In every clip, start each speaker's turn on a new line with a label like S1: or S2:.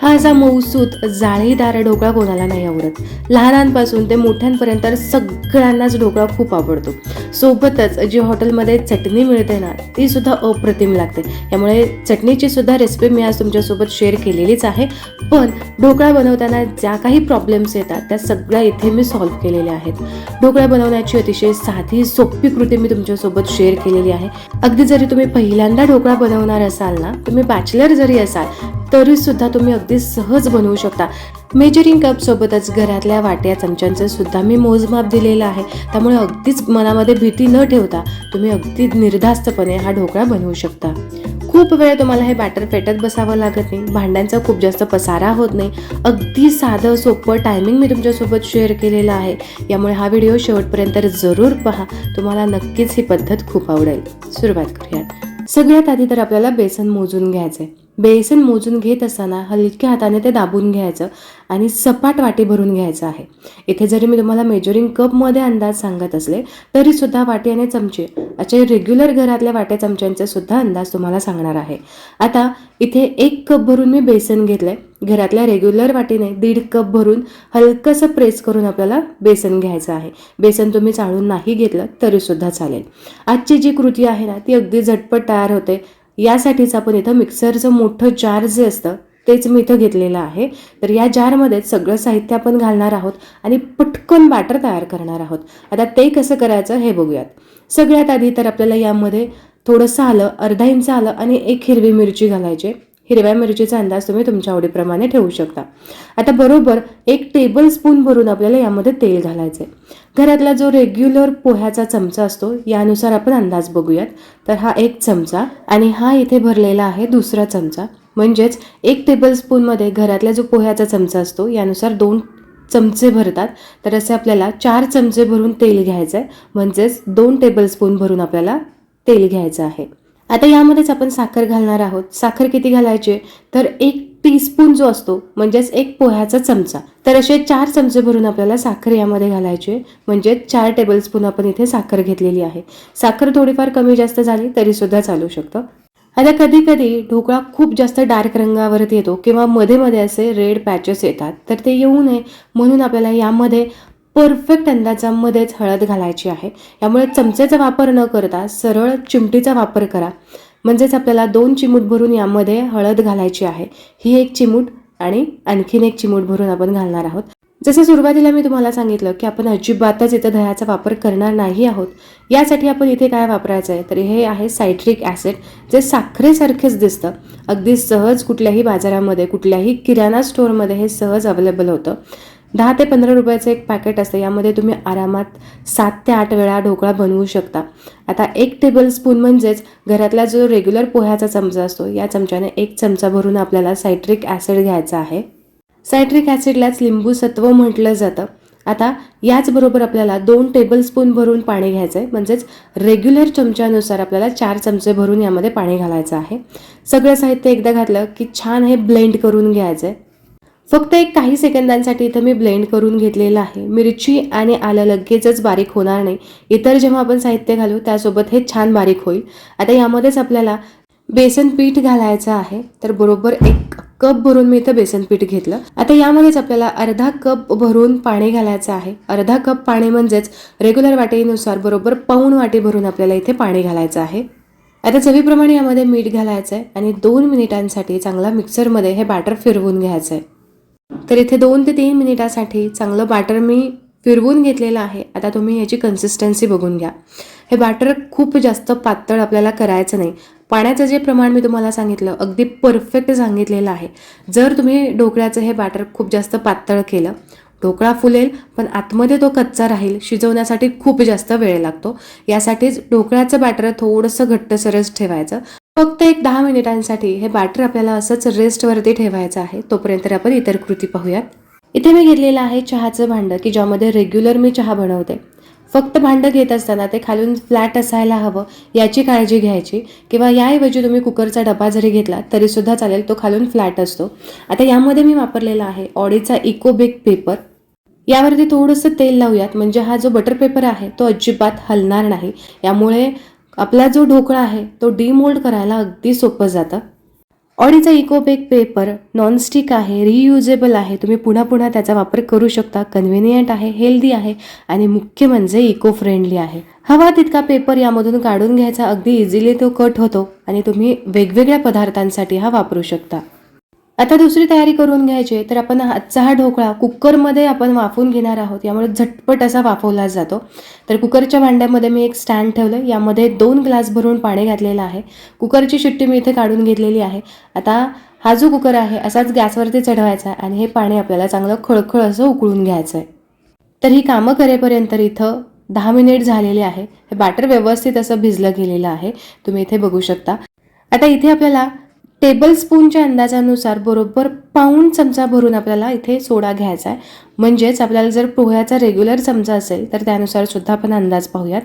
S1: हा असा मऊसूत जाळीदार ढोकळा कोणाला नाही आवडत. लहानांपासून ते मोठ्यांपर्यंत सगळ्यांनाच ढोकळा खूप आवडतो. सोबतच जी हॉटेलमध्ये चटणी मिळते ना ती सुद्धा अप्रतिम लागते. त्यामुळे चटणीची सुद्धा रेसिपी मी आज तुमच्यासोबत शेअर केलेलीच आहे. पण ढोकळा बनवताना ज्या काही प्रॉब्लेम्स येतात त्या सगळ्या इथे मी सॉल्व्ह केलेल्या आहेत. ढोकळा बनवण्याची अतिशय साधी सोपी कृती मी तुमच्यासोबत शेअर केलेली आहे. अगदी जरी तुम्ही पहिल्यांदा ढोकळा बनवणार असाल ना तुम्ही बॅचलर जरी असाल तरी सुद्धा तुम्ही अगदी सहज बनवू शकता. मेजरिंग कप सोबतच घरातल्या वाट्या चमच्यांचं सुद्धा मी मोजमाप दिलेलं आहे. त्यामुळे अगदीच मनामध्ये भीती न ठेवता तुम्ही अगदी निर्धास्तपणे हा ढोकळा बनवू शकता. खूप वेळ तुम्हाला हे बॅटर फेटत बसावं लागत नाही. भांड्यांचा खूप जास्त पसारा होत नाही. अगदी साधं सोपं टायमिंग मी तुमच्यासोबत शेअर केलेलं आहे. यामुळे हा व्हिडिओ शेवटपर्यंत जरूर पहा. तुम्हाला नक्कीच ही पद्धत खूप आवडेल. सुरुवात करूयात. सगळ्यात आधी तर आपल्याला बेसन मोजून घ्यायचं आहे बेसन मोजून घेत असताना हलक्या हाताने ते दाबून घ्यायचं आणि सपाट वाटी भरून घ्यायचं आहे. इथे जरी मी तुम्हाला मेजरिंग कपमध्ये अंदाज सांगत असले तरी सुद्धा वाटी आणि चमचे असे रेग्युलर घरातल्या वाट्या चमच्यांचे सुद्धा अंदाज तुम्हाला सांगणार आहे. आता इथे एक कप भरून मी बेसन घेतलंय. घरातल्या रेग्युलर वाटीने दीड कप भरून हलकंसं प्रेस करून आपल्याला बेसन घ्यायचं आहे. बेसन तुम्ही चाळून नाही घेतलं तरी सुद्धा चालेल. आजची जी कृती आहे ना ती अगदी झटपट तयार होते. यासाठीच आपण इथं मिक्सरचं मोठं जार जे असतं तेच मी इथं घेतलेलं आहे. तर या जारमध्येच सगळं साहित्य आपण घालणार आहोत आणि पटकन बॅटर तयार करणार आहोत. आता ते कसं करायचं हे बघूयात. सगळ्यात आधी तर आपल्याला यामध्ये थोडंसं आलं अर्धा इंच आलं आणि एक हिरवी मिरची घालायची. हिरव्या मिरचीचा अंदाज तुम्ही तुमच्या आवडीप्रमाणे ठेवू शकता. आता बरोबर एक टेबल स्पून भरून आपल्याला यामध्ये तेल घालायचं आहे घरातला जो रेग्युलर पोह्याचा चमचा असतो यानुसार आपण अंदाज बघूयात. तर हा एक चमचा आणि हा इथे भरलेला आहे दुसरा चमचा. म्हणजेच एक टेबलस्पूनमध्ये घरातल्या घरातला जो पोह्याचा चमचा असतो यानुसार दोन चमचे भरतात. तर असे आपल्याला चार चमचे भरून तेल घ्यायचं आहे म्हणजेच दोन टेबलस्पून भरून आपल्याला तेल घ्यायचं आहे. आता यामध्येच आपण साखर घालणार आहोत. साखर किती घालायची तर एक टीस्पून जो असतो म्हणजेच एक पोह्याचा चमचा. तर असे चार चमचे भरून आपल्याला साखर यामध्ये घालायची म्हणजे चार टेबलस्पून आपण इथे साखर घेतलेली आहे. साखर थोडीफार कमी जास्त झाली तरी सुद्धा चालू शकतं. आता कधी कधी ढोकळा खूप जास्त डार्क रंगावरती येतो किंवा मध्ये मध्ये असे रेड पॅचेस येतात. तर ते येऊ नये. म्हणून आपल्याला यामध्ये परफेक्ट अंदाजामध्येच हळद घालायची आहे. यामुळे चमच्याचा वापर न करता सरळ चिमटीचा वापर करा. म्हणजेच आपल्याला दोन चिमूट भरून यामध्ये हळद घालायची आहे. ही एक चिमूट आणि आणखीन एक चिमूट भरून आपण घालणार आहोत. जसं सुरुवातीला मी तुम्हाला सांगितलं की आपण अजिबातच इथं दह्याचा वापर करणार नाही आहोत. यासाठी आपण इथे काय वापरायचं आहे? तर हे आहे सायट्रिक ॲसिड जे साखरेसारखेच दिसतं. अगदी सहज कुठल्याही बाजारामध्ये कुठल्याही किराणा स्टोअरमध्ये हे सहज अवेलेबल होतं. दहा ते पंधरा रुपयाचं एक पॅकेट असतं. यामध्ये तुम्ही आरामात सात ते आठ वेळा ढोकळा बनवू शकता. आता एक टेबल स्पून म्हणजेच घरातला जो रेग्युलर पोह्याचा चमचा असतो या चमच्याने एक चमचा भरून आपल्याला सायट्रिक ॲसिड घ्यायचा आहे. सायट्रिक ॲसिडलाच लिंबू सत्व म्हटलं जातं. आता याचबरोबर आपल्याला दोन टेबलस्पून भरून पाणी घ्यायचं आहे म्हणजेच रेग्युलर चमच्यानुसार आपल्याला चार चमचे भरून यामध्ये पाणी घालायचं आहे. सगळं साहित्य एकदा घातलं की छान हे ब्लेंड करून घ्यायचं आहे फक्त एक काही सेकंदांसाठी इथं मी ब्लेंड करून घेतलेलं आहे. मिरची आणि आलं लगेचच बारीक होणार नाही. इतर जेव्हा आपण साहित्य घालू त्यासोबत हे छान बारीक होईल. आता यामध्येच आपल्याला बेसन पीठ घालायचं आहे. तर बरोबर एक कप भरून मी इथं बेसन पीठ घेतलं. आता यामध्येच आपल्याला अर्धा कप भरून पाणी घालायचं आहे. अर्धा कप पाणी म्हणजेच रेग्युलर वाटीनुसार बरोबर पाऊण वाटी भरून आपल्याला इथे पाणी घालायचं आहे. आता चवीप्रमाणे यामध्ये मीठ घालायचं आहे आणि दोन मिनिटांसाठी चांगला मिक्सरमध्ये हे बॅटर फिरवून घ्यायचं आहे तर इथे दोन ते तीन मिनिटासाठी चांगलं बॅटर मी फिरवून घेतलेलं आहे. आता तुम्ही याची कन्सिस्टन्सी बघून घ्या. हे बॅटर खूप जास्त पातळ आपल्याला करायचं नाही. पाण्याचं जे प्रमाण मी तुम्हाला सांगितलं अगदी परफेक्ट सांगितलेलं आहे. जर तुम्ही ढोकळ्याचं हे बॅटर खूप जास्त पातळ केलं ढोकळा फुलेल पण आतमध्ये तो कच्चा राहील शिजवण्यासाठी खूप जास्त वेळ लागतो. यासाठीच ढोकळ्याचं बॅटर थोडंसं घट्टसरच ठेवायचं. फक्त एक दहा मिनिटांसाठी हे बॅटर आपल्याला असंच रेस्टवरती ठेवायचं आहे. तोपर्यंत आपण इतर कृती पाहूयात. इथे मी घेतलेलं आहे चहाचं भांडं की ज्यामध्ये रेग्युलर मी चहा बनवते. फक्त भांडं घेत असताना ते खालून फ्लॅट असायला हवं याची काळजी घ्यायची किंवा याऐवजी तुम्ही कुकरचा डबा जरी घेतला तरीसुद्धा चालेल तो खालून फ्लॅट असतो. आता यामध्ये मी वापरलेला आहे ऑडीचा इको बेक पेपर. यावरती थोडंसं तेल लावूयात म्हणजे हा जो बटर पेपर आहे तो अजिबात हलणार नाही. यामुळे आपला जो ढोकळा आहे तो डिमोल्ड करायला अगदी सोपं जातं. ऑडीचा इकोबेक पेपर नॉनस्टिक आहे रियुजेबल आहे. तुम्ही पुन्हा पुन्हा त्याचा वापर करू शकता. कन्व्हिनियंट आहे हेल्दी आहे आणि मुख्य म्हणजे इको फ्रेंडली आहे. हवा तितका पेपर यामधून काढून घ्यायचा अगदी इझिली तो कट होतो आणि तुम्ही वेगवेगळ्या पदार्थांसाठी हा वापरू शकता. आता दुसरी तयारी करून घ्यायची आहे, तर आपण आजचा हा ढोकळा कुकरमध्ये आपण वाफून घेणार आहोत. यामुळे झटपट असा वाफवला जातो. तर कुकरच्या भांड्यामध्ये मी एक स्टँड ठेवलं यामध्ये दोन ग्लास भरून पाणी घातलेलं आहे. कुकरची शिट्टी मी इथे काढून घेतलेली आहे. आता हा जो कुकर आहे असाच गॅसवरती चढवायचा आहे आणि हे पाणी आपल्याला चांगलं खळखळ असं उकळून घ्यायचं आहे. तर ही कामं करेपर्यंत इथं दहा मिनिट झालेले आहे. हे बॅटर व्यवस्थित असं भिजलं गेलेलं आहे. तुम्ही इथे बघू शकता. आता इथे आपल्याला टेबल स्पूनच्या अंदाजानुसार बरोबर पाऊण चमचा भरून आपल्याला इथे सोडा घ्यायचा आहे. म्हणजेच आपल्याला जर पोह्याचा रेग्युलर चमचा असेल तर त्यानुसार सुद्धा आपण अंदाज पाहूयात.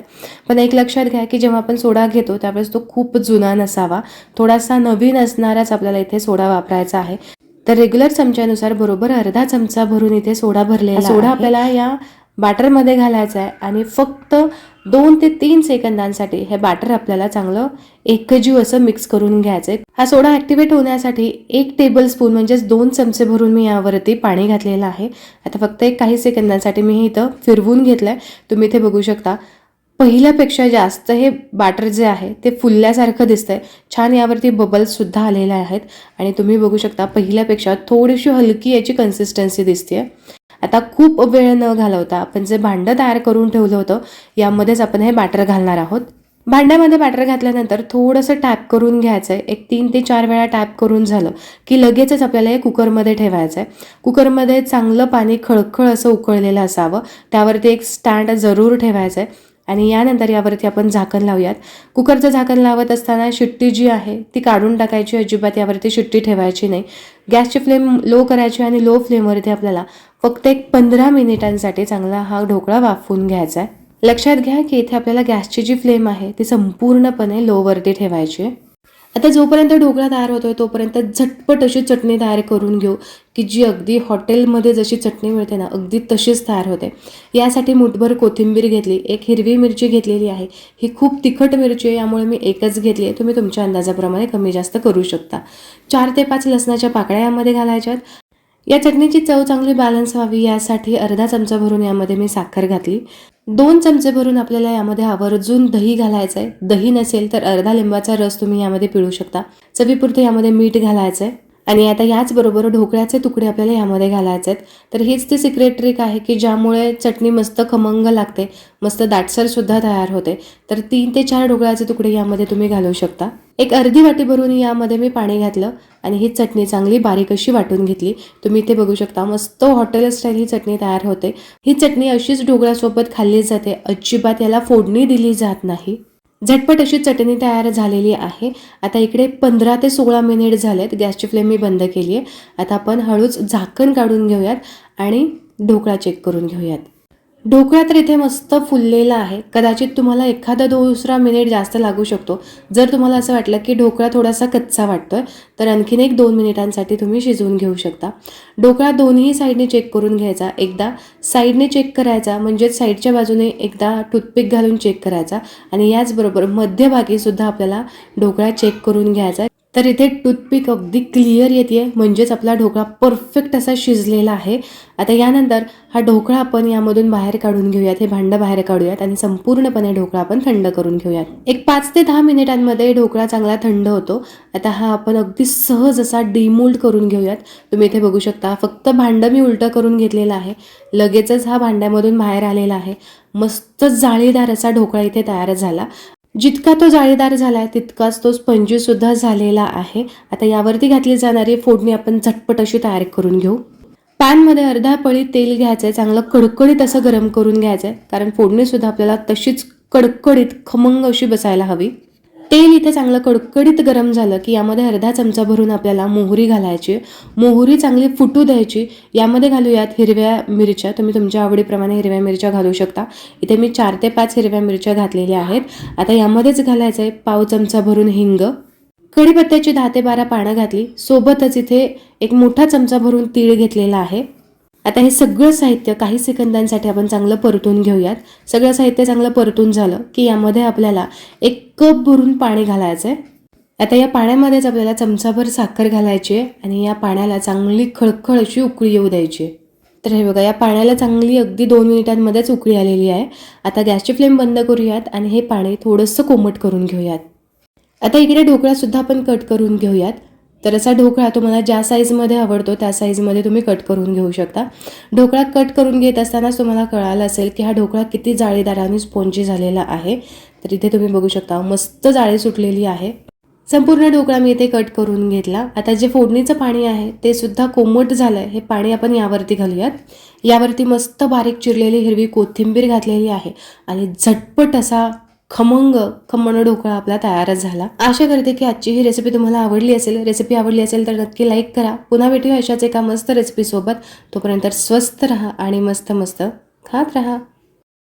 S1: पण एक लक्षात घ्या की जेव्हा आपण सोडा घेतो त्यावेळेस तो खूप जुना नसावा. थोडासा नवीन असणाराच आपल्याला इथे सोडा वापरायचा आहे. तर रेग्युलर चमच्यानुसार बरोबर अर्धा चमचा भरून इथे सोडा भरलेला सोडा आपल्याला या बॅटरमध्ये घालायचं आहे आणि फक्त दोन ते तीन सेकंदांसाठी हे बॅटर आपल्याला चांगलं एकजीव असं मिक्स करून घ्यायचं आहे हा सोडा ॲक्टिवेट होण्यासाठी एक टेबल स्पून म्हणजेच दोन चमचे भरून मी यावरती पाणी घातलेलं आहे. आता फक्त एक काही सेकंदांसाठी मी हे इथं फिरवून घेतलं आहे तुम्ही इथे बघू शकता. पहिल्यापेक्षा जास्त हे बॅटर जे आहे ते फुलल्यासारखं दिसतंय. छान यावरती बबल्ससुद्धा आलेले आहेत. आणि तुम्ही बघू शकता पहिल्यापेक्षा थोडीशी हलकी याची कन्सिस्टन्सी दिसते आहे आता खूप वेळ न घालवता आपण जे भांडं तयार करून ठेवलं होतं यामध्येच आपण हे बॅटर घालणार आहोत. भांड्यामध्ये बॅटर घातल्यानंतर थोडंसं टॅप करून घ्यायचं आहे एक तीन ते चार वेळा टॅप करून झालं की लगेचच आपल्याला हे कुकरमध्ये ठेवायचं आहे कुकरमध्ये चांगलं पाणी खळखळ असं उकळलेलं असावं. त्यावरती एक स्टँड जरूर ठेवायचं आहे आणि यानंतर यावरती आपण झाकण लावूयात. कुकरचं झाकण लावत असताना शिट्टी जी आहे ती काढून टाकायची. अजिबात यावरती शिट्टी ठेवायची नाही. गॅसची फ्लेम लो करायची आणि लो फ्लेमवरती आपल्याला फक्त एक पंधरा मिनिटांसाठी चांगला हा ढोकळा वाफवून घ्यायचा आहे. लक्षात घ्या की इथे आपल्याला गॅसची जी फ्लेम आहे ती संपूर्णपणे लोवरती ठेवायची आहे. आता जोपर्यंत ढोकळा तयार होतोय तोपर्यंत झटपट अशी चटणी तयार करून घेऊ की जी अगदी हॉटेलमध्ये जशी चटणी मिळते ना अगदी तशीच तयार होते. यासाठी मुठभर कोथिंबीर घेतली एक हिरवी मिरची घेतलेली आहे. ही खूप तिखट मिरची आहे यामुळे मी एकच घेतली आहे. तुम्ही तुमच्या अंदाजाप्रमाणे कमी जास्त करू शकता. चार ते पाच लसणाच्या पाकळ्या यामध्ये घालायच्यात. या चटणीची चव चांगली बॅलन्स व्हावी यासाठी अर्धा चमचा भरून यामध्ये मी साखर घातली. दोन चमचे भरून आपल्याला यामध्ये आवर्जून दही घालायचं आहे दही नसेल तर अर्धा लिंबाचा रस तुम्ही यामध्ये पिळू शकता. चवीपुरते यामध्ये मीठ घालायचं आहे आणि आता याचबरोबर ढोकळ्याचे तुकडे आपल्याला यामध्ये घालायचे आहेत. तर हीच ती सिक्रेट ट्रिक आहे की ज्यामुळे चटणी मस्त खमंग लागते. मस्त दाटसरसुद्धा तयार होते. तर तीन ते चार ढोकळ्याचे तुकडे यामध्ये तुम्ही घालू शकता. एक अर्धी वाटी भरून यामध्ये मी पाणी घातलं आणि ही चटणी चांगली बारीक अशी वाटून घेतली. तुम्ही इथे बघू शकता मस्त हॉटेल स्टाईल ही चटणी तयार होते. ही चटणी अशीच ढोकळ्यासोबत खाल्ली जाते. अजिबात याला फोडणी दिली जात नाही. झटपट अशी चटणी तयार झालेली आहे. आता इकडे पंधरा ते सोळा मिनिट झालेत. गॅसची फ्लेम मी बंद केली आहे आता आपण हळूच झाकण काढून घेऊयात आणि ढोकळा चेक करून घेऊयात. ढोकळा तर इथे मस्त फुललेला आहे. कदाचित तुम्हाला एखादा दुसरा मिनिट जास्त लागू शकतो. जर तुम्हाला असं वाटलं की ढोकळा थोडासा कच्चा वाटतोय तर आणखीन एक दोन मिनिटांसाठी तुम्ही शिजवून घेऊ शकता. ढोकळा दोन्ही साईडने चेक करून घ्यायचा. एकदा साईडने चेक करायचा म्हणजेच साईडच्या बाजूने एकदा टूथपिक घालून चेक करायचा. आणि याचबरोबर मध्यभागी सुद्धा आपल्याला ढोकळा चेक करून घ्यायचा तर इथे टूथपिक अगदी क्लिअर येते आहे म्हणजेच आपला ढोकळा परफेक्ट असा शिजलेला आहे. आता यानंतर हा ढोकळा आपण यामधून बाहेर काढून घेऊयात. हे भांडं बाहेर काढूयात आणि संपूर्णपणे ढोकळा आपण थंड करून घेऊयात. एक पाच ते दहा मिनिटांमध्ये ढोकळा चांगला थंड होतो. आता हा आपण अगदी सहज असा डिमोल्ड करून घेऊयात. तुम्ही इथे बघू शकता फक्त भांडं मी उलटं करून घेतलेलं आहे. लगेचच हा भांड्यामधून बाहेर आलेला आहे. मस्त जाळीदार असा ढोकळा इथे तयार झाला. जितका तो जाळीदार झाला आहे तितकाच तो स्पंजी सुद्धा झालेला आहे. आता यावरती घातली जाणारी फोडणी आपण झटपट अशी तयार करून घेऊ. पॅनमध्ये अर्धा पळी तेल घ्यायचं आहे चांगलं कडकडीत असं गरम करून घ्यायचं आहे कारण फोडणीसुद्धा आपल्याला तशीच कडकडीत खमंग अशी बसायला हवी. तेल इथे चांगलं कडकडीत गरम झालं की यामध्ये अर्धा चमचा भरून आपल्याला मोहरी घालायची. मोहरी चांगली फुटू द्यायची. यामध्ये घालूयात हिरव्या मिरच्या. तुम्ही तुमच्या आवडीप्रमाणे हिरव्या मिरच्या घालू शकता. इथे मी चार ते पाच हिरव्या मिरच्या घातलेल्या आहेत. आता यामध्येच घालायचं आहे पाव चमचा भरून हिंग. कढीपत्त्याची दहा ते बारा पानं घातली. सोबतच इथे एक मोठा चमचा भरून तीळ घेतलेला आहे. आता हे सगळं साहित्य काही सेकंदांसाठी आपण चांगलं परतून घेऊयात. सगळं साहित्य चांगलं परतून झालं की यामध्ये आपल्याला एक कप भरून पाणी घालायचं आहे आता या पाण्यामध्येच आपल्याला चमचाभर साखर घालायची आहे आणि या पाण्याला चांगली खळखळ अशी उकळी येऊ द्यायची आहे. तर हे बघा या पाण्याला चांगली अगदी दोन मिनिटांमध्येच उकळी आलेली आहे. आता गॅसची फ्लेम बंद करूयात आणि हे पाणी थोडंसं कोमट करून घेऊयात. आता इकडे ढोकळासुद्धा आपण कट करून घेऊयात. तर असा ढोकळा तुम्हाला ज्या साईजमध्ये आवडतो त्या साईजमध्ये तुम्ही कट करून घेऊ शकता. ढोकळा कट करून घेत असतानाच तुम्हाला कळालं असेल की हा ढोकळा किती जाळीदार आणि स्पॉन्जी झालेला आहे. तर इथे तुम्ही बघू शकता मस्त जाळी सुटलेली आहे. संपूर्ण ढोकळा मी इथे कट करून घेतला. आता जे फोडणीचं पाणी आहे ते सुद्धा कोमट झालं आहे हे पाणी आपण यावरती घालूयात. यावरती मस्त बारीक चिरलेली हिरवी कोथिंबीर घातलेली आहे. आणि झटपट असा खमंग खमण ढोकळा आपला तयारच झाला. आशा करते की आजची ही रेसिपी तुम्हाला आवडली असेल. रेसिपी आवडली असेल तर नक्की लाईक करा. पुन्हा भेटूया अशाच एका मस्त रेसिपीसोबत तोपर्यंत स्वस्त राहा आणि मस्त मस्त खात राहा.